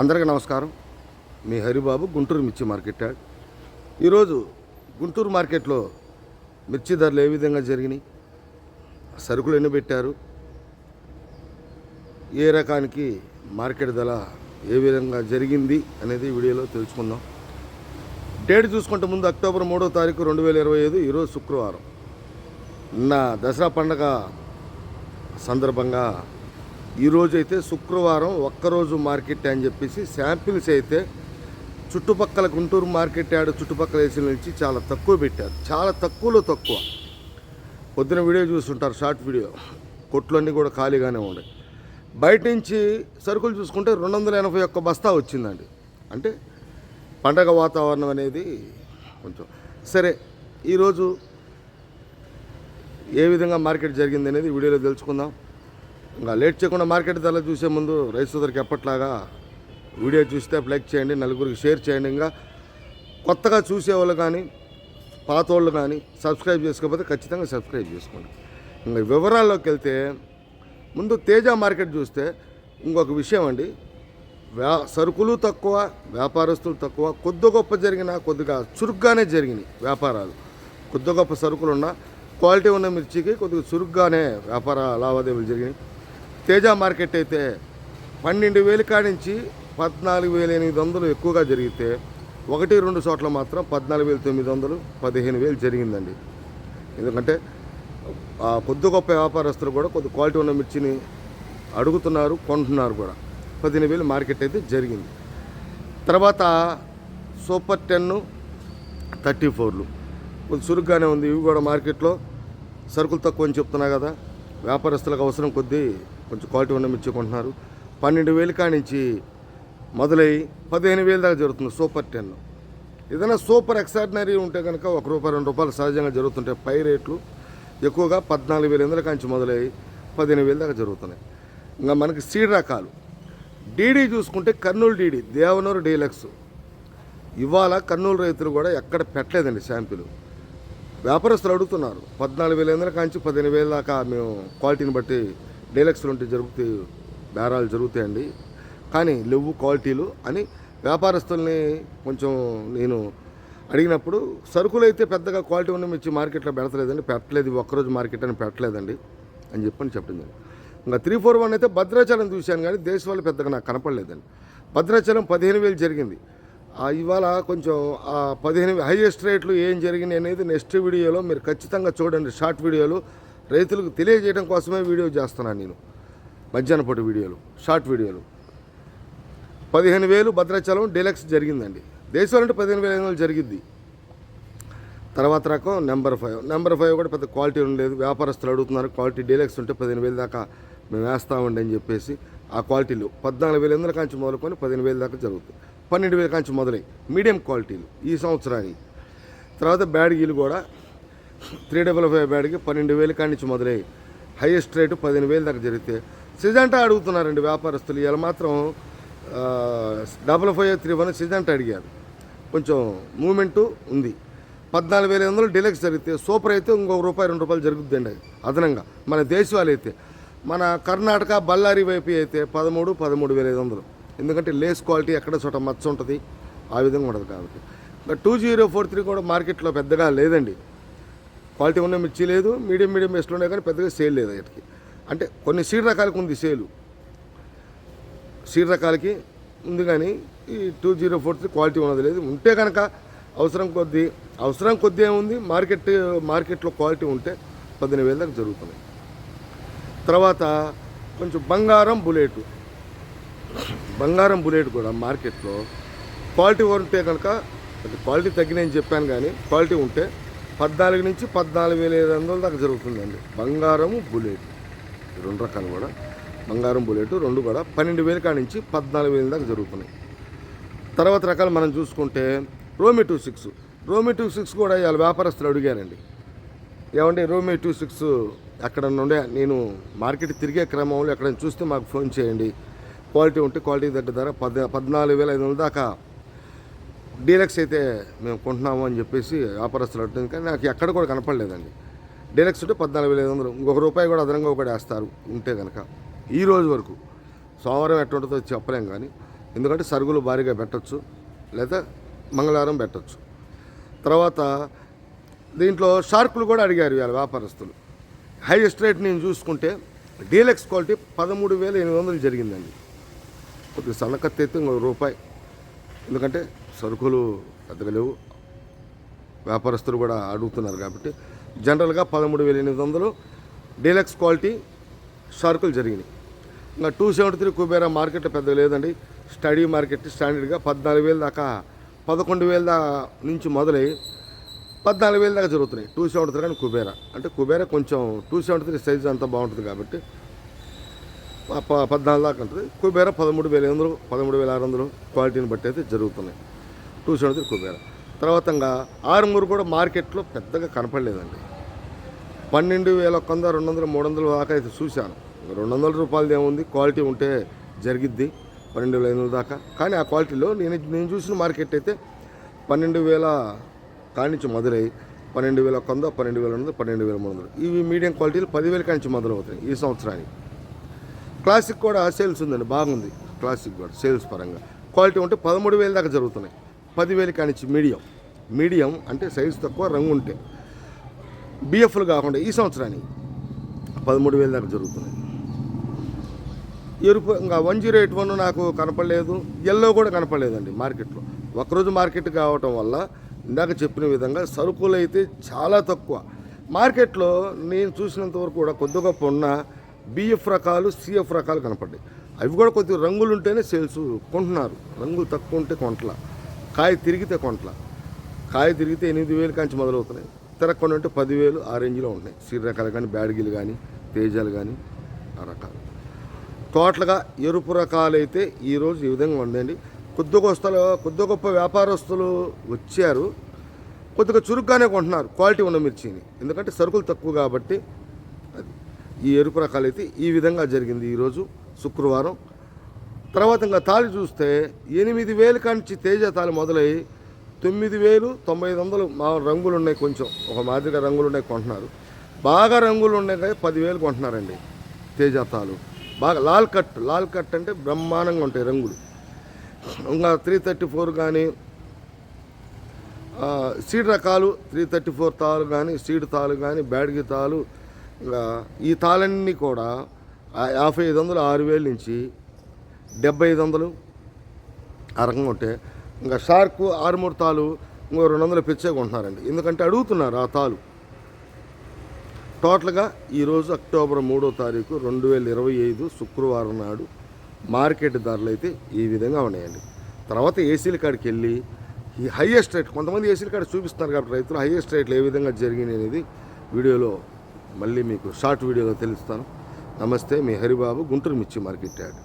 అందరికీ నమస్కారం. మీ హరిబాబు గుంటూరు మిర్చి మార్కెట్ యాడ్. ఈరోజు గుంటూరు మార్కెట్లో మిర్చి ధరలు ఏ విధంగా జరిగినాయి? సరుకులు ఎన్ని పెట్టారు? ఏ రకానికి మార్కెట్ ధర ఏ విధంగా జరిగింది అనేది వీడియోలో తెలుసుకుందాం. డేట్ చూసుకుంటే ముందు అక్టోబర్ మూడో తారీఖు రెండు వేల ఇరవై ఐదు ఈరోజు శుక్రవారం. నిన్న దసరా పండగ సందర్భంగా ఈరోజు అయితే శుక్రవారం ఒక్కరోజు మార్కెట్ అని చెప్పేసి శాంపిల్స్ అయితే చుట్టుపక్కల గుంటూరు మార్కెట్ యార్డ్ చుట్టుపక్కల వేసిన నుంచి చాలా తక్కువ పెట్టారు. చాలా తక్కువలో తక్కువ. పొద్దున వీడియో చూస్తుంటారు షార్ట్ వీడియో. కొట్లన్నీ కూడా ఖాళీగానే ఉన్నాయి. బయట నుంచి సరుకులు చూసుకుంటే రెండు వందల ఎనభై ఒక్క బస్తా వచ్చిందండి. అంటే పండగ వాతావరణం అనేది కొంచెం. సరే ఈరోజు ఏ విధంగా మార్కెట్ జరిగింది అనేది వీడియోలో తెలుసుకుందాం. ఇంకా లేట్ చేయకుండా మార్కెట్ ధర చూసే ముందు రైతు సోదరికి ఎప్పట్లాగా వీడియో చూస్తే లైక్ చేయండి నలుగురికి షేర్ చేయండి. ఇంకా కొత్తగా చూసేవాళ్ళు కానీ పాత వాళ్ళు కానీ సబ్స్క్రైబ్ చేసుకోకపోతే ఖచ్చితంగా సబ్స్క్రైబ్ చేసుకోండి. ఇంకా వివరాల్లోకి వెళ్తే ముందు తేజ మార్కెట్ చూస్తే ఇంకొక విషయం అండి. వ్యా సరుకులు తక్కువ వ్యాపారస్తులు తక్కువ కొద్ది గొప్ప జరిగిన కొద్దిగా చురుగ్గానే జరిగినాయి వ్యాపారాలు. కొద్ది గొప్ప సరుకులు ఉన్న క్వాలిటీ ఉన్న మిర్చికి కొద్దిగా చురుగ్గానే వ్యాపార లావాదేవీలు జరిగినాయి. తేజ మార్కెట్ అయితే పన్నెండు వేలు కాడించి పద్నాలుగు వేల ఎనిమిది వందలు ఎక్కువగా జరిగితే ఒకటి రెండు చోట్ల మాత్రం పద్నాలుగు వేల తొమ్మిది వందలు పదిహేను వేలు జరిగిందండి. ఎందుకంటే ఆ కొద్ది గొప్ప వ్యాపారస్తులు కూడా కొద్ది క్వాలిటీ ఉన్న మిర్చిని అడుగుతున్నారు కొంటున్నారు కూడా. పదిహేను వేలు మార్కెట్ అయితే జరిగింది. తర్వాత సూపర్ టెన్ థర్టీ ఫోర్లు. కొంచెం చురుగ్గానే ఉంది. ఇవి కూడా మార్కెట్లో సరుకులు తక్కువ అని చెప్తున్నా కదా. వ్యాపారస్తులకు అవసరం కొద్దీ కొంచెం క్వాలిటీ ఉన్న మిర్చి కొంటున్నారు పన్నెండు వేలు కానించి మొదలై పదిహేను వేలు దాకా జరుగుతుంది సూపర్ టెన్. ఏదైనా సూపర్ ఎక్స్ట్రాడినరీ ఉంటే కనుక ఒక రూపాయి రెండు రూపాయలు సహజంగా జరుగుతుంటాయి పై రేట్లు ఎక్కువగా పద్నాలుగు వేల ఎనిమిది కాంచి మొదలై పదిహేను వేలు దాకా జరుగుతున్నాయి. ఇంకా మనకి సీడ్ రకాలు. డీడీ చూసుకుంటే కర్నూలు డీడీ దేవనూరు డీలక్స్. ఇవాళ కర్నూలు రైతులు కూడా ఎక్కడ పెట్టలేదండి శాంపిల్. వ్యాపారస్తులు అడుగుతున్నారు పద్నాలుగు వేల ఎనిమిది కాంచి పదిహేను వేల దాకా మేము క్వాలిటీని బట్టి డీలక్స్ ఉంటే జరుగుతాయి బేరాలు జరుగుతాయండి. కానీ లెవ్వు క్వాలిటీలు అని వ్యాపారస్తుల్ని కొంచెం నేను అడిగినప్పుడు సరుకులు అయితే పెద్దగా క్వాలిటీ ఉన్న మిర్చి మార్కెట్లో పెడతలేదండి. పెట్టలేదు ఒక్కరోజు మార్కెట్ అని పెట్టలేదండి అని చెప్పని చెప్పింది ఇంకా త్రీ ఫోర్ వన్ అయితే భద్రాచలం చూశాను కానీ దేశవాళ్ళు పెద్దగా నాకు కనపడలేదండి. భద్రాచలం పదిహేను వేలు జరిగింది. ఇవాళ కొంచెం ఆ పదిహేను హైయెస్ట్ రేట్లు ఏం జరిగినాయి అనేది నెక్స్ట్ వీడియోలో మీరు ఖచ్చితంగా చూడండి. షార్ట్ వీడియోలు రైతులకు తెలియజేయడం కోసమే వీడియో చేస్తున్నాను నేను. మధ్యాహ్న పూట వీడియోలు షార్ట్ వీడియోలు. పదిహేను వేలు భద్రాచలం డీలక్స్ జరిగిందండి. దేశంలో అంటే పదిహేను వేల ఐదు వందలు జరిగింది తర్వాత రకం నెంబర్ ఫైవ్. నెంబర్ ఫైవ్ కూడా పెద్ద క్వాలిటీ ఉండలేదు వ్యాపారస్తులు అడుగుతున్నారు క్వాలిటీ డీలక్స్ ఉంటే పదిహేను వేలు దాకా మేము వేస్తామండి అని చెప్పేసి ఆ క్వాలిటీలు. పద్నాలుగు వేల ఎనిమిది కాంచి మొదలుకొని పదిహేను వేల దాకా జరుగుతుంది పన్నెండు వేల కాంచి మొదలై మీడియం క్వాలిటీలు ఈ సంవత్సరానికి. తర్వాత బ్యాడ్గీలు కూడా త్రీ డబల్ ఫైవ్ బ్యాడ్కి పన్నెండు వేలు కానించి మొదలై హైయెస్ట్ రేటు పదిహేను వేలు దాకా జరిగితే సిజంటా అడుగుతున్నారండి వ్యాపారస్తులు. ఇలా మాత్రం double five three one Syngenta అడిగారు. కొంచెం మూమెంటు ఉంది. పద్నాలుగు వేల వందలు డిలక్స్ జరిగితే సూపర్ అయితే ఇంకొక రూపాయి రెండు రూపాయలు జరుగుతుందండి అదనంగా. మన దేశవాళీ అయితే మన కర్ణాటక బళ్ళారి వైపు అయితే పదమూడు పదమూడు వేల ఐదు వందలు. ఎందుకంటే లేస్ క్వాలిటీ ఎక్కడ చోట మచ్చ ఉంటుంది ఆ విధంగా ఉండదు కాబట్టి. ఇంకా టూ జీరో ఫోర్ త్రీ కూడా మార్కెట్లో పెద్దగా లేదండి. క్వాలిటీ ఉన్న మిర్చి లేదు మీడియం మీడియం బెస్ట్లు ఉన్నాయి కానీ పెద్దగా సేల్ లేదు వీటికి అంటే కొన్ని సీడ్ రకాలకు ఉంది సేలు. సీడ్ రకాలకి ఉంది కానీ ఈ two zero four three quality ఉన్నది లేదు. ఉంటే కనుక అవసరం కొద్దీ అవసరం కొద్దీ ఏముంది? మార్కెట్ మార్కెట్లో క్వాలిటీ ఉంటే పదిహేను వేల దాకా జరుగుతున్నాయి తర్వాత కొంచెం బంగారం బుల్లెట్ బంగారం బుల్లెట్ కూడా మార్కెట్లో క్వాలిటీ ఉంటే కనుక క్వాలిటీ తగ్గినాయని చెప్పాను కానీ క్వాలిటీ ఉంటే పద్నాలుగు నుంచి పద్నాలుగు వేల ఐదు వందల దాకా జరుగుతుందండి. బంగారము బుల్లెట్. రెండు రకాలు కూడా. బంగారం బుల్లెట్ రెండు కూడా. పన్నెండు వేల కాడ నుంచి పద్నాలుగు వేల దాకా జరుగుతున్నాయి. తర్వాత రకాలు మనం చూసుకుంటే Romi two six. Romi two six కూడా ఇవాళ వ్యాపారస్తులు అడిగారండి. ఏమంటే రోమి టూ సిక్స్ ఎక్కడ నుండే? నేను మార్కెట్ తిరిగే క్రమంలో ఎక్కడైనా చూస్తే మాకు ఫోన్ చేయండి. క్వాలిటీ ఉంటే క్వాలిటీ దగ్గర ధర పద్ పద్నాలుగు వేల ఐదు వందల దాకా డీలక్స్ అయితే మేము కొంటున్నాము అని చెప్పేసి వ్యాపారస్తులు అడుగుతుంది కానీ నాకు ఎక్కడ కూడా కనపడలేదండి. డీలక్స్ ఉంటే పద్నాలుగు వేల ఐదు వందలు ఇంకొక రూపాయి కూడా అదనంగా ఒకటి వేస్తారు ఉంటే కనుక ఈ రోజు వరకు సోమవారం ఎట్టుంటుందో చెప్పలేం కానీ ఎందుకంటే సరుకులు భారీగా పెట్టచ్చు లేదా మంగళవారం పెట్టచ్చు. తర్వాత దీంట్లో షార్కులు కూడా అడిగారు వీళ్ళ వ్యాపారస్తులు. హైయెస్ట్ రేట్ నేను చూసుకుంటే డీలక్స్ క్వాలిటీ పదమూడు వేల ఎనిమిది వందలు జరిగిందండి. కొద్దిగా సన్నకత్తి అయితే ఇంకో రూపాయి. ఎందుకంటే సరుకులు పెద్దగా లేవు. వ్యాపారస్తులు కూడా అడుగుతున్నారు కాబట్టి జనరల్గా పదమూడు వేల ఎనిమిది వందలు డీలక్స్ క్వాలిటీ షార్కులు జరిగినాయి. ఇంకా two seventy three Kubera market పెద్దగా లేదండి. స్టడీ మార్కెట్ స్టాండర్డ్గా పద్నాలుగు వేల దాకా పదకొండు వేల దా నుంచి మొదలై పద్నాలుగు వేల దాకా జరుగుతున్నాయి. టూ సెవెంటీ త్రీ కానీ కుబేరా. అంటే కుబేరా కొంచెం టూ సెవెంటీ త్రీ సైజ్ అంతా బాగుంటుంది కాబట్టి పద్నాలుగు దాకా ఉంటుంది. కుబేరా పదమూడు వేల ఎనిమిది వందలు పదమూడు వేల ఆరు వందలు క్వాలిటీని బట్టి అయితే జరుగుతున్నాయి. టూ సెవెంటీ త్రీ కుబేరా తర్వాత ఇంకా ఆరుమూరు కూడా మార్కెట్లో పెద్దగా కనపడలేదండి. పన్నెండు వేల ఒక వంద రెండు వందలు మూడు వందల దాకా అయితే చూశాను. రెండు వందల రూపాయలది ఏముంది? క్వాలిటీ ఉంటే జరిగిద్ది పన్నెండు వేల ఐదు వందల దాకా. కానీ ఆ క్వాలిటీలో నేను నేను చూసిన మార్కెట్ అయితే పన్నెండు వేల కానించి మొదలై పన్నెండు వేల ఒక వంద పన్నెండు వేల రెండు వందలు పన్నెండు వేల మూడు వందలు. ఇవి మీడియం క్వాలిటీలు పదివేల కానించి మొదలవుతాయి ఈ సంవత్సరానికి. క్లాసిక్ కూడా సేల్స్ ఉందండి బాగుంది. క్లాసిక్ కూడా సేల్స్ పరంగా. క్వాలిటీ ఉంటే పదమూడు వేల దాకా జరుగుతున్నాయి. పదివేలు కానించి మీడియం. మీడియం అంటే సైజు తక్కువ రంగు ఉంటే. బిఎఫ్లు కాకుండా ఈ సంవత్సరానికి పదమూడు వేల దాకా జరుగుతున్నాయి ఎరుపు ఇంకా వన్ జీరో ఎయిట్ వన్ నాకు కనపడలేదు. ఎల్లో కూడా కనపడలేదండి మార్కెట్లో. ఒకరోజు మార్కెట్ కావటం వల్ల ఇందాక చెప్పిన విధంగా సరుకులు అయితే చాలా తక్కువ. మార్కెట్లో నేను చూసినంత వరకు కూడా కొద్ది గొప్ప ఉన్న బిఎఫ్ రకాలు సిఎఫ్ రకాలు కనపడ్డాయి. అవి కూడా కొద్దిగా రంగులు ఉంటేనే సేల్స్ కొంటున్నారు. రంగులు తక్కువ ఉంటే కొంటల. కాయ తిరిగితే కొంటల. కాయ తిరిగితే ఎనిమిది వేలు కాంచి మొదలవుతున్నాయి. తిరగకుండా ఉంటే పదివేలు ఆ రేంజ్లో ఉన్నాయి సీడ్ రకాలు కానీ బ్యాడ్గిలు కానీ తేజాలు కానీ ఆ రకాలు. టోటల్గా ఎరుపు రకాలైతే ఈరోజు ఈ విధంగా ఉందండి కొద్ది గొస్తలు కొద్ది గొప్ప వ్యాపారస్తులు వచ్చారు. కొద్దిగా చురుగ్గానే కొంటున్నారు. క్వాలిటీ ఉన్న మిర్చిని. ఎందుకంటే సరుకులు తక్కువ కాబట్టి అది. ఈ ఎరుపు రకాలైతే ఈ విధంగా జరిగింది ఈరోజు శుక్రవారం. తర్వాత ఇంకా తాళి చూస్తే ఎనిమిది వేలు కాంచి తేజ తాళి మొదలై తొమ్మిది వేలు తొంభై ఐదు వందలు మా రంగులు ఉన్నాయి కొంచెం. ఒక మాదిరిగా రంగులు ఉన్నాయి కొంటున్నారు. బాగా రంగులు ఉన్నాయి కానీ పదివేలు కొంటున్నారండి తేజ తాళు. బాగా లాల్ కట్ లాల్ కట్ అంటే బ్రహ్మాండంగా ఉంటాయి రంగులు. ఇంకా త్రీ థర్టీ ఫోర్ కానీ సీడ్ రకాలు త్రీ థర్టీ ఫోర్ తాలు కానీ సీడ్ తాలు కానీ బ్యాడ్గి తాలు ఇంకా ఈ తాళన్నీ కూడా యాభై ఐదు వందలు ఆరు వేల నుంచి డెబ్బై ఐదు వందలు ఆ రకంగా ఉంటే ఇంకా షార్క్ ఆరుమూడు తాలు ఇంకో రెండు వందలు పెంచేకుంటున్నారండి ఎందుకంటే అడుగుతున్నారు ఆ తాలు. టోటల్గా ఈరోజు అక్టోబర్ మూడో తారీఖు రెండు వేల ఇరవై ఐదు శుక్రవారం నాడు మార్కెట్ ధరలు అయితే ఈ విధంగా ఉన్నాయండి. తర్వాత ఏసీల కాడికి వెళ్ళి ఈ హయ్యెస్ట్ రేట్ కొంతమంది ఏసీల కాడ చూపిస్తున్నారు కాబట్టి రైతులు హయ్యెస్ట్ రేట్లు ఏ విధంగా జరిగినాయి అనేది వీడియోలో మళ్ళీ మీకు షార్ట్ వీడియోలో తెలుస్తాను. నమస్తే మీ హరిబాబు గుంటూరు మిర్చి మార్కెట్ యాడ్.